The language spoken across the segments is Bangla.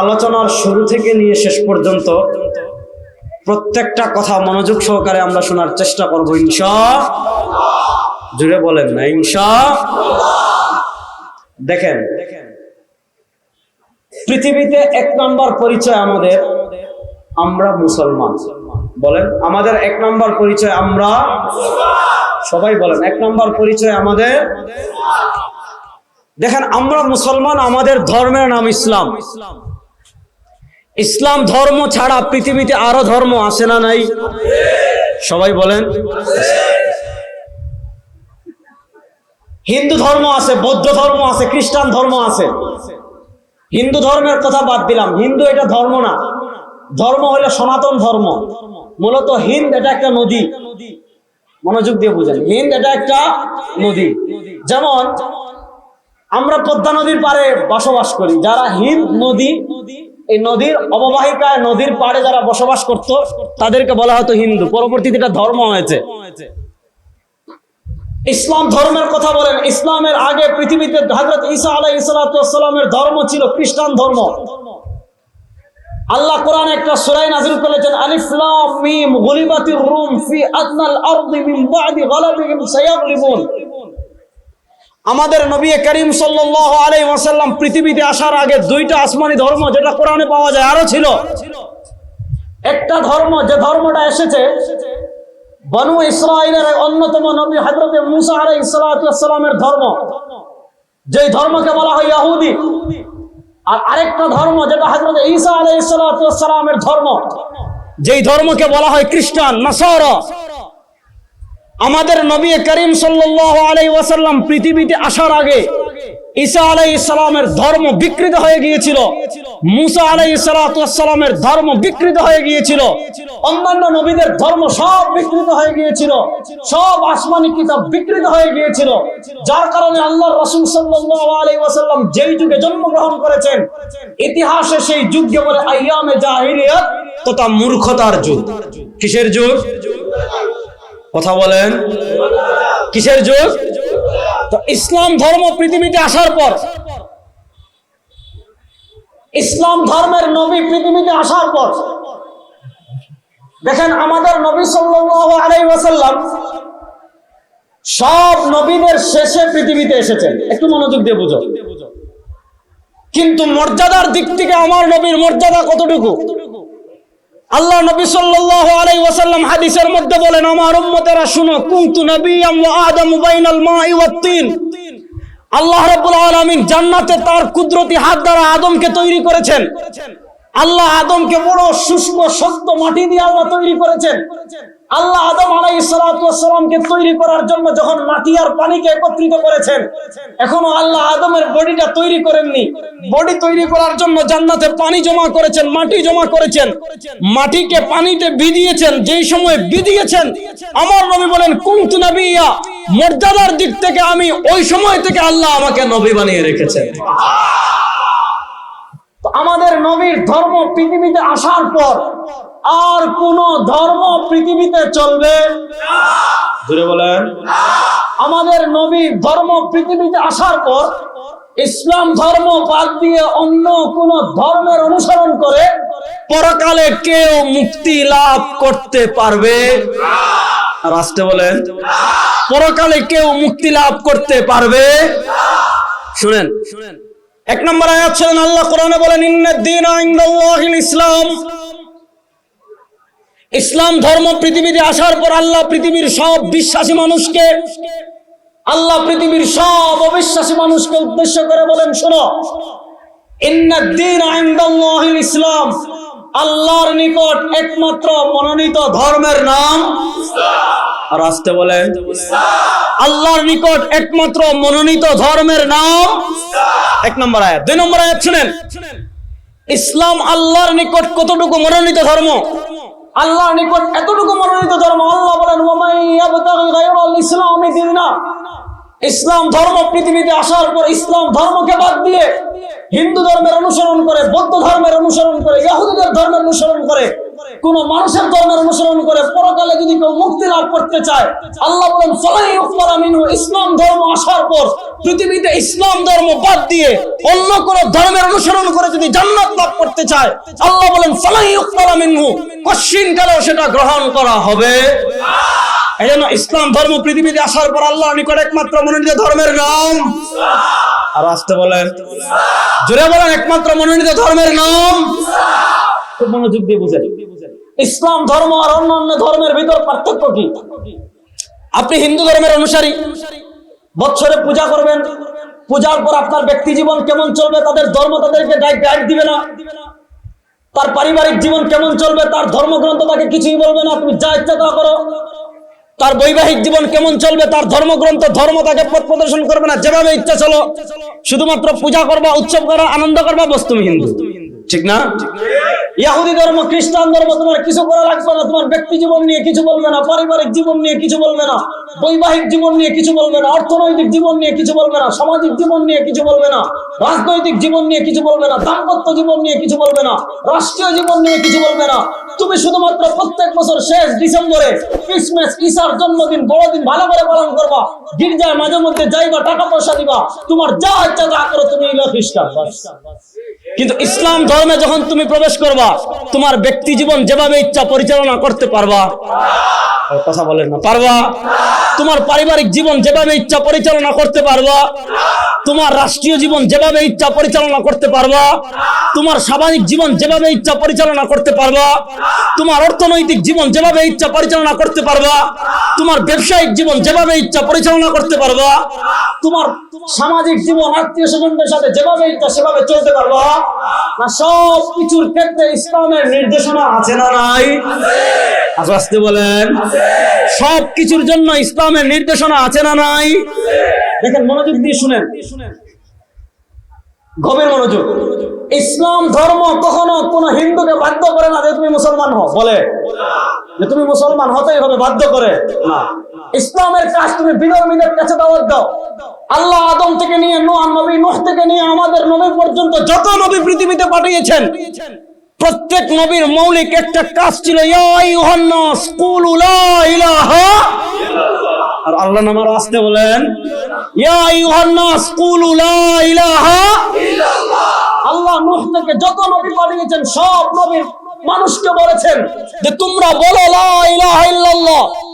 আলোচনার শুরু থেকে নিয়ে শেষ পর্যন্ত প্রত্যেকটা কথা মনোযোগ সহকারে আমরা শোনার চেষ্টা করব, ইনশা জুড়ে বলেন না, ইনশা দেখেন, পৃথিবীতে এক নম্বর পরিচয় আমাদের আমরা মুসলমান। বলেন, আমাদের এক নম্বর পরিচয় আমরা সবাই বলেন, এক নম্বর পরিচয় আমাদের দেখেন, আমরা মুসলমান, আমাদের ধর্মের নাম ইসলাম ইসলাম। ধর্ম ছাড়া পৃথিবীতে আরও ধর্ম আছে না নাই? সবাই বলেন। হিন্দু ধর্ম আছে, বৌদ্ধ ধর্ম আছে, খ্রিস্টান ধর্ম আছে। হিন্দু ধর্মের কথা বাদ দিলাম। হিন্দু এটা ধর্ম না। ধর্ম হলো সনাতন ধর্ম। মূলত হিন্দ এটা একটা নদী। মনোযোগ দিয়ে বুঝেন। হিন্দ এটা একটা নদী। যেমন আমরা পদ্মা নদীর পাড়ে বসবাস করি। যারা হিন্দ নদী এই নদীর অববাহিকায় নদীর পাড়ে যারা বসবাস করত, তাদেরকে বলা হতো হিন্দু। পরবর্তীতে এটা ধর্ম হয়েছে। ইসলাম ধর্মের কথা বলেন। ইসলামের আগে পৃথিবীতে হজরত ঈসা আলাই ইসলাতামের ধর্ম ছিল খ্রিস্টান ধর্ম। আল্লাহ কোরআন একটা সূরায় নাযিল করেছেন, আলিফ লাম মিম গুলিবাতির রুম ফি আদনাল আরদি মিন বাদি গালাবিহিম সায়াগলিবুন। আমাদের নবী করিম সাল্লাল্লাহু আলাইহি ওয়াসাল্লাম পৃথিবীতে আসার আগে দুইটা আসমানি ধর্ম যেটা কোরআনে পাওয়া যায় আরও ছিল। একটা ধর্ম, যে ধর্মটা এসেছে, বনু ইসরায়েলের অন্যতম নবী হযরত মুসা আলাইহিস সালামের ধর্ম। যেই ধর্মকে বলা হয় ইহুদি। আর আরেকটা ধর্ম যেটা হযরত ঈসা আলাইহিস সালামের ধর্ম। যেই ধর্মকে বলা হয় খ্রিস্টান, নাসারা। আমাদের নবী করিম ওয়াসাল্লাম পৃথিবীতে আসার আগে ঈসা আলাইহিস সালামের ধর্ম বিকৃত হয়ে গিয়েছিল। মুসা আলাইহিস সালামের ধর্ম বিকৃত হয়ে গিয়েছিল। অন্যান্য নবীদের ধর্ম সব বিকৃত হয়ে গিয়েছিল। সব আসমানি কিতাব বিকৃত হয়ে গিয়েছিল। যার কারণে আল্লাহর রাসূল ওয়াসাল্লাম যেই যুগে জন্মগ্রহণ করেছেন, ইতিহাসে সেই যুগকে বলে আইয়ামে জাহিলিয়াত, তথা মূর্খতার যুগ। কিসের যুগ? কথা বলেন। কিসের যুগ তো ইসলাম ধর্ম পৃথিবীতে আসার পর, ইসলাম ধর্মের নবী পৃথিবীতে আসার পর, দেখেন আমাদের নবী ওয়াসাল্লাম সব নবীদের শেষে পৃথিবীতে এসেছেন। একটু মনোযোগ দিয়ে বুঝো। কিন্তু মর্যাদার দিক থেকে আমার নবীর মর্যাদা কতটুকু? আল্লাহ নবী সাল্লাল্লাহু আলাইহি ওয়াসাল্লাম হাদিসের মধ্যে বলেন, আমার উম্মতেরা শুনো, কুনতু নাবিয়াম ওয়া আদম বাইনাল মাই ওয়াত তিন। আল্লাহ রাব্বুল আলামিন জান্নাতে তার কুদরতি হাত দ্বারা আদমকে তৈরি করেছেন। আল্লাহ আদমকে বড় শুষ্ক, শক্ত মাটি দিয়ে আল্লাহ তৈরি করেছেন। আল্লাহ আদম আলাইহিস সালাতু তৈরি করার জন্য যখন মাটি আর পানিকে একত্রিত করেছেন, এখনও আল্লাহ আদমের বডিটা তৈরি করেননি। বডি তৈরি করার জন্য জান্নাতে পানি জমা করেছেন, মাটি জমা করেছেন। মাটিকে পানিতে ভিজিয়েছেন, যেই সময় ভিজিয়েছেন, আমার নবী বলেন, কুনতু নবিয়া মর্যাদার দিক থেকে আমি ওই সময় থেকে আল্লাহ আমাকে নবী বানিয়ে রেখেছেন। আমাদের নবীর ধর্ম পৃথিবীতে আসার পর আর কোন ধর্ম পৃথিবীতে চলবে জুড়ে বলেন। আমাদের নবী ধর্ম পৃথিবীতে আসার পর ইসলাম ধর্ম বাদ দিয়ে অন্য কোন ধর্মের অনুসরণ করে পরকালে কেউ মুক্তি লাভ করতে পারবে রাষ্ট্রে বলেন। পরকালে কেউ মুক্তি লাভ করতে পারবে শুনেন শুনেন। এক নম্বর আয়াত শুনেন, আল্লাহ কোরআনে বলেন ইনদাল্লাহিল ইসলাম। ইসলাম ধর্ম পৃথিবীতে আসার পর আল্লাহ পৃথিবীর সব বিশ্বাসী মানুষকে, আল্লাহ পৃথিবীর সব অবিশ্বাসী মানুষকে উদ্দেশ্য করে বলেন, শোনো ইসলাম, আল্লাহর নিকট একমাত্র মনোনীত ধর্মের নাম আর আসতে বলেন, আল্লাহর নিকট একমাত্র মনোনীত ধর্মের নাম এক নম্বর আয়াত। দুই নম্বর আয়াত শুনেন, ইসলাম আল্লাহর নিকট কতটুকু মনোনীত ধর্ম? আল্লাহর নিকট এতটুকু মনোনীত ধর্ম, আল্লাহ বলেন ইসলামি ইসলাম ধর্ম পৃথিবীতে আসার পর ইসলাম ধর্মকে বাদ দিয়ে হিন্দু ধর্মের অনুসরণ করে, বৌদ্ধ ধর্মের অনুসরণ করে ইহুদিদের ধর্মের অনুসরণ করে কোন মানুষের ধর্মের অনুসরণ করে পরকালে যদি কেউ মুক্তি লাভ করতে চায়, আল্লাহ বলেন উকবার আমিনু ইসলাম ধর্ম আসার পর পৃথিবীতে ইসলাম ধর্ম বাদ দিয়ে অন্য কোন ধর্মের অনুসরণ করে যদি জান্নাত লাভ করতে চায়, আল্লাহ বলেন উকবার আমিনু কশ্চিন কালেও সেটা গ্রহণ করা হবে। এই জন্য ইসলাম ধর্ম পৃথিবীতে আসার পর আল্লাহ নিকট একমাত্র মনোনীত ধর্মের নাম। আর আসতে বলেন। জোরে বলেন, একমাত্র মনোনীত ধর্মের নাম। খুব মনোযোগ দিয়ে বুঝেন ইসলাম, ধর্ম আর অন্য অন্য ধর্মের ভিতর পার্থক্য কি? আপনি হিন্দু ধর্মের অনুসারী। বৎসরে পূজা করবেন। পূজার পর আপনার ব্যক্তি জীবন কেমন চলবে, তাদের ধর্ম তাদেরকে গাইড দিবে না। তার পারিবারিক জীবন কেমন চলবে, তার ধর্মগ্রন্থ তাকে কিছুই বলবে না, তুমি যা ইচ্ছা তা করো। তার বৈবাহিক জীবন কেমন চলবে, তার ধর্মগ্রন্থ, ধর্ম তাকে পথ প্রদর্শন করবে না, যেভাবে ইচ্ছা চলো। শুধুমাত্র পূজা করবা, উৎসব করা আনন্দ করবা, বস তুমি হিন্দু। ঠিক না? ইহুদি ধর্ম, খ্রিস্টান ধর্ম, তোমার কিছু করা লাগবে না, তোমার ব্যক্তি জীবন নিয়ে কিছু বলবে না, পারিবারিক জীবন নিয়ে কিছু বলবে না, বৈবাহিক জীবন নিয়ে কিছু বলবে না, অর্থনৈতিক জীবন নিয়ে কিছু বলবে না, সামাজিক জীবন নিয়ে কিছু বলবে না, রাজনৈতিক জীবন নিয়ে কিছু বলবে না, দাম্পত্য জীবন নিয়ে কিছু বলবে না, রাষ্ট্রীয় জীবন নিয়ে কিছু বলবে না, তুমি শুধুমাত্র প্রত্যেক বছর শেষ ডিসেম্বরে ক্রিসমাস, ঈশার জন্মদিন, বড়দিন ভালো করে পালন করবা, গির্জায় মাঝে মধ্যে যাইবা, টাকা পয়সা দিবা, তোমার যা ইচ্ছা তা করো, তুমি খ্রিস্টান। কিন্তু ইসলাম ধর্মে যখন তুমি প্রবেশ করবা তোমার ব্যক্তি জীবন যেভাবে ইচ্ছা পরিচালনা করতে পারবা। কথা বলেন না। পারবা? তোমার পারিবারিক জীবন যেভাবে ইচ্ছা পরিচালনা করতে পারবা। তোমার রাষ্ট্রীয় জীবন যেভাবে ইচ্ছা পরিচালনা করতে পারবা। তোমার সামাজিক জীবন যেভাবে ইচ্ছা পরিচালনা করতে পারবা। তোমার অর্থনৈতিক জীবন যেভাবে ইচ্ছা পরিচালনা করতে পারবা। তোমার ব্যবসায়িক জীবন যেভাবে ইচ্ছা পরিচালনা করতে পারবা। তোমার সামাজিক জীবন আত্মীয় স্বজনদের সাথে যেভাবে ইচ্ছা সেভাবে চলতে পারবা। না সব কিছুর ক্ষেত্রে ইসলামের নির্দেশনা আছে না নাই? আস্তে আস্তে বলেন। সব কিছুর জন্য ইসলামের নির্দেশনা আছে না নাই? দেখেন, মনোযোগ দিয়ে শুনেন। গভীর মনোযোগ। ইসলাম ধর্ম কখনো কোন হিন্দুকে বাধ্য করে না যে তুমি মুসলমান হও। বলে। যে তুমি মুসলমান হতেই হবে, বাধ্য করে। না। ইসলামের কাজ তুমি বিধর্মীদের কাছে দাওয়াত দাও। আল্লাহ আদম থেকে নিয়ে নোহ, নবী নোহ থেকে নিয়ে আমাদের নবী পর্যন্ত যত নবী পৃথিবীতে পাঠিয়েছেন প্রত্যেক নবীর মৌলিক একটা কাজ ছিল আর আল্লাহ নামার আসতে বলেন আল্লাহ নুহ থেকে যত নবী পাঠিয়েছেন, সব নবীর মানুষকে বলেছেন যে তোমরা বলো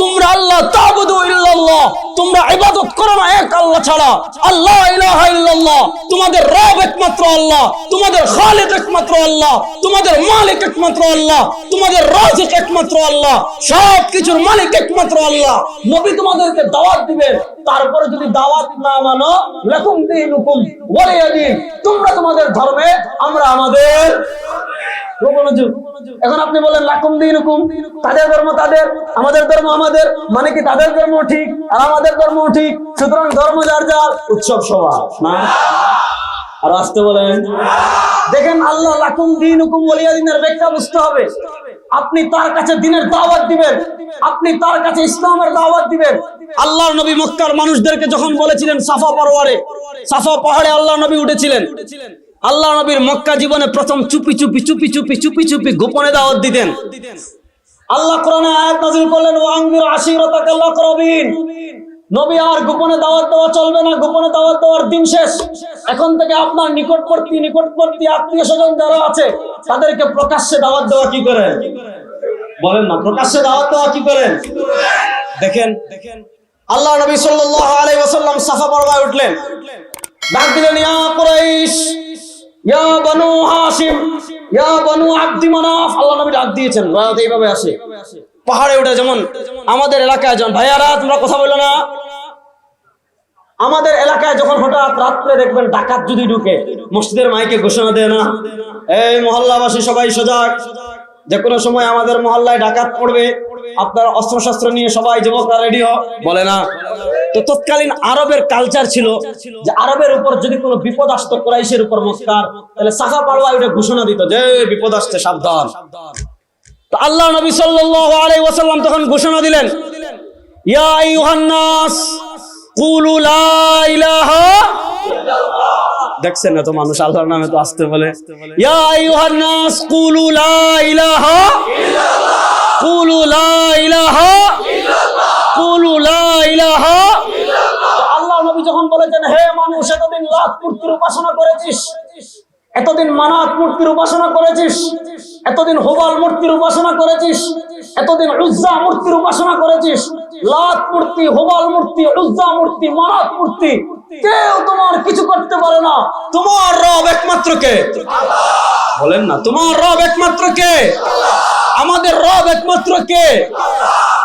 তোমরা আল্লাহ তোমরা ইবাদত করো না, এক আল্লাহ ছাড়া। আল্লাহ তোমাদের রব একমাত্র আল্লাহ, তোমাদের খালিক একমাত্র আল্লাহ, তোমাদের মালিক একমাত্র আল্লাহ, তোমাদের রাজিক একমাত্র আল্লাহ সব কিছুর মালিক একমাত্র আল্লাহ। নবী তোমাদেরকে দাওয়াত দিবেন। তারপরে যদি দাওয়াত না মানো, লাকুম দিনুকুম ওয়ালিয়া দিন তোমরা তোমাদের ধর্মে, আমরা আমাদের এখন আপনি বলেন, লাকুম দিন হুকুম তাদের ধর্ম তাদের, আমাদের ধর্ম আমাদের মানে কি তাদের ধর্ম ঠিক, আর আমাদের ধর্ম ঠিক? সুতরাং ধর্ম যার যার, উৎসব সভা না? আর আসতে বলেন, দেখেন আল্লাহ লাকুম দিন হুকুম বলিয়া দিনের ব্যাখ্যা বুঝতে হবে। আপনি তার কাছে দিনের দাওয়াত দিবেন। আপনি তার কাছে ইসলামের দাওয়াত দিবেন। আল্লাহ নবী মক্কার মানুষদেরকে যখন বলেছিলেন সাফা পারোয়ারে, সাফা পাহাড়ে আল্লাহ নবী উঠেছিলেন। আল্লাহ নবীর মক্কা জীবনে প্রথম চুপি চুপি চুপি চুপি চুপি চুপি গোপনে দাওয়াত দিতেন। আল্লাহ কোরআনে আয়াত নাযিল করলেন ওয়াংবির আশিরাতাকাল আকরাবিন। নবী আর গোপনে দাওয়াত দেওয়া চলবে না, গোপনে দাওয়াত দেওয়ার দিন শেষ। এখন থেকে আপনার নিকটবর্তী নিকটবর্তী আত্মীয় স্বজন যারা আছে, তাদেরকে প্রকাশ্যে দাওয়াত দেওয়া কি করেন? বলেন না, প্রকাশ্যে দাওয়াত দেওয়া কি করেন? দেখেন দেখেন আল্লাহ নবী সাল্লাল্লাহু আলাইহি ওয়াসাল্লাম সাফা পর্বায় উঠলেন। ডাক দিলেন, ইয়া কুরাইশ! ইয়া বানু হাশিম, ইয়া বানু আব্দি মানাফ, আল্লাহ ডাক দিয়েছেন এইভাবে আসে। পাহাড়ে যেমন আমাদের এলাকায় যখন, ভাইয়ারা, তোমরা কথা বলল না। আমাদের এলাকায় যখন হঠাৎ রাত্রে দেখবেন ডাকাত যদি ঢুকে, মসজিদের মাইকে ঘোষণা দেয় না। এই মহল্লাবাসী সবাই সজাগ। যে কোনো সময় আমাদের মহল্লায় ডাকাত পড়বে। আপনার অস্ত্রশস্ত্র নিয়ে সবাই যুবকরা রেডি বলে না। তো তৎকালীন আরবের কালচার ছিল যে আরবের উপর যদি কোনো বিপদ আসতো, কোরাইশের উপর মস্কার তাহলে সাফা পাড়ওয়া ওটা ঘোষণা দিত যে বিপদ আসছে, সাবধান। তো আল্লাহ নবী সাল্লাল্লাহু আলাইহি ওয়াসাল্লাম তখন ঘোষণা দিলেন, ইয়া আইয়ুহান নাস কুলু লা ইলাহা দেখছেন না তো মানুষ আল্লাহর নামে তো আসতে বলে। ইয়া আইয়ুহান নাস কুলু লা ইলাহা ইল্লাল্লাহ। কুলু লা ইলাহা ইল্লাল্লাহ। কুলু লা ইলাহা যখন বলেছেন হে মানুষ, এতদিন লাখ মূর্তির উপাসনা করেছিস, এতদিন মানাত মূর্তির উপাসনা করেছিস, এতদিন হোবাল মূর্তির উপাসনা করেছিস, এতদিন উজ্জা মূর্তির উপাসনা করেছিস লাত মূর্তি, হোবাল মূর্তি, উজ্জা মূর্তি, মানাত মূর্তি, কেউ তোমার কিছু করতে পারে না। তোমার রব একমাত্র কে? বলেন না, তোমার রব একমাত্র কে? আমাদের রব একমাত্র কে? বাস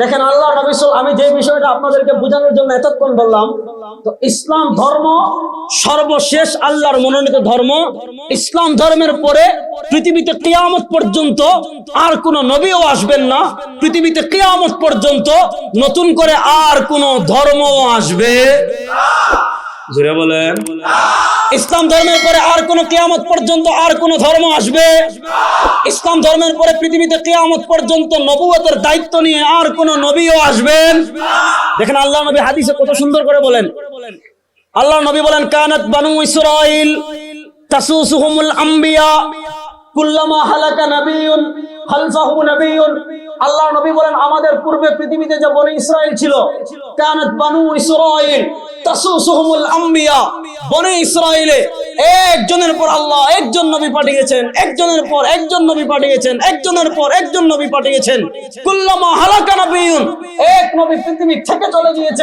দেখেন আল্লাহ আমি যে বিষয়টা আপনাদেরকে বোঝানোর জন্য এতক্ষণ বললাম, তো ইসলাম ধর্ম সর্বশেষ আল্লাহর মনোনীত ধর্ম। ইসলাম ধর্মের পরে পৃথিবীতে কিয়ামত পর্যন্ত আর কোন নবীও আসবেন না। পৃথিবীতে কিয়ামত পর্যন্ত নতুন করে আর কোন ধর্মও আসবে বলেন। ইসলাম ধর্মের পরে আর কোন কেয়ামত পর্যন্ত আর কোন ধর্ম আসবে? ইসলাম ধর্মের পরে পৃথিবীতে কেয়ামত পর্যন্ত নবুয়তের দায়িত্ব নিয়ে আর কোন নবীও আসবেন? দেখেন আল্লাহ নবী হাদিসে কত সুন্দর করে বলেন। আল্লাহ নবী বলেন, কানাত বানু ইসরাইল তাসুসুহুমুল আম্বিয়া একজনের পর আল্লাহ, একজন নবী পাঠিয়েছেন, একজনের পর একজন নবী পাঠিয়েছেন, একজনের পর একজন নবী পাঠিয়েছেন। কুল্লামা হালাকা নাবিয়ুন, এক নবী পৃথিবী থেকে চলে গিয়েছেন